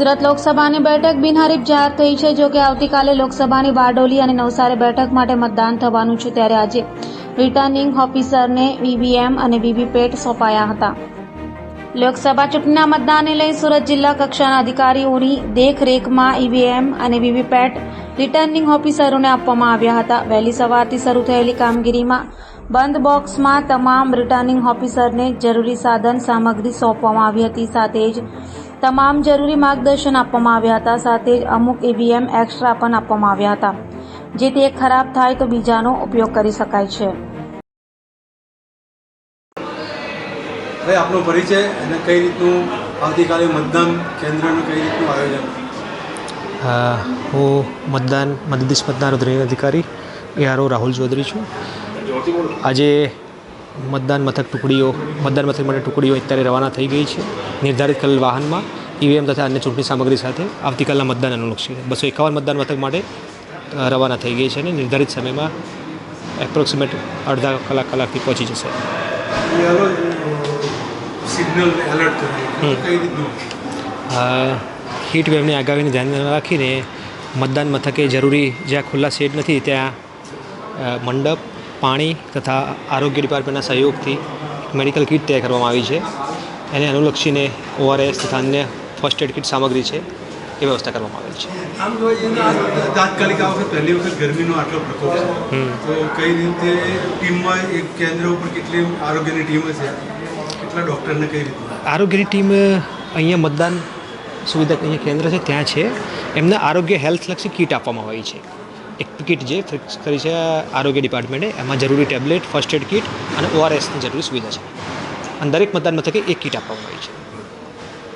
સુરત લોકસભાની બેઠક બિનહરીફ જાહેર થઈ છે, જો કે આવતીકાલે લોકસભાની બારડોલી અને નવસારી બેઠક માટે મતદાન થવાનું છે. ત્યારે આજે રિટર્નિંગ ઓફિસરને વીવીએમ અને વીવીપેટ સોંપાયા હતા. લોકસભા ચૂંટણીના મતદાનને લઈ સુરત જિલ્લા કક્ષાના અધિકારીઓની દેખરેખમાં ઈવીએમ અને વીવીપેટ રિટર્નિંગ ઓફિસરોને આપવામાં આવ્યા હતા. વહેલી સવારથી શરૂ થયેલી કામગીરીમાં બંધ બોક્સમાં તમામ રિટર્નિંગ ઓફિસરને જરૂરી સાધન સામગ્રી સોંપવામાં આવી હતી. સાથે જ તમામ જરૂરી માર્ગદર્શન આપવામાં આવ્યા હતા સાથે જ અમુક ઈવીએમ એક્સ્ટ્રા પણ આપવામાં આવ્યા હતા. જેથી એક ખરાબ થાય તો બીજાનો ઉપયોગ કરી શકાય છે. ભાઈ આપનો પરિચય અને કઈ રીતનું આવતીકાલે મતદાન કેન્દ્રનું કઈ રીતનું આયોજન? હું મતદાન મદદનીશ મતદાન નોંધણી અધિકારી એઆરઓ રાહુલ ચૌધરી છું. આજે મતદાન મથક ટુકડીઓ મતદાન મથક માટે ટુકડીઓ અત્યારે રવાના થઈ ગઈ છે. નિર્ધારિત કરેલ વાહનમાં ઈવીએમ તથા અન્ય ચૂંટણી સામગ્રી સાથે આવતીકાલના મતદાન અનુલક્ષીને બસો એકાવન મતદાન મથક માટે રવાના થઈ ગઈ છે અને નિર્ધારિત સમયમાં એપ્રોક્સિમેટ અડધા કલાક કલાકથી પહોંચી જશે. હીટ વેવની આગાહીને ધ્યાનમાં રાખીને મતદાન મથકે જરૂરી જ્યાં ખુલ્લા શેડ નથી ત્યાં મંડપ પાણી તથા આરોગ્ય ડિપાર્ટમેન્ટના સહયોગથી મેડિકલ કિટ તૈયાર કરવામાં આવી છે. એને અનુલક્ષીને ઓઆરએસ તથા અન્ય ફર્સ્ટ એડ કિટ સામગ્રી છે એ વ્યવસ્થા કરવામાં આવેલ છે. આમ તો તાત્કાલિક આ વખત પહેલી વખત ગરમીનો આટલો પ્રકોપ છે તો કઈ રીતે ટીમમાં એક કેન્દ્ર ઉપર કેટલી આરોગ્યની ટીમ હશે? કેટલા ડૉક્ટરને કઈ રીતે? આરોગ્યની ટીમ અહીંયા મતદાન સુવિધા અહીંયા કેન્દ્ર છે ત્યાં છે. એમને આરોગ્ય હેલ્થલક્ષી કીટ આપવામાં આવી છે. એક કિટ જે ફિક્સ કરી છે આરોગ્ય ડિપાર્ટમેન્ટે એમાં જરૂરી ટેબ્લેટ ફર્સ્ટ એડ કીટ અને ઓઆરએસની જરૂરી સુવિધા છે. અને દરેક મતદાન મથકે એક કિટ આપવામાં આવી છે.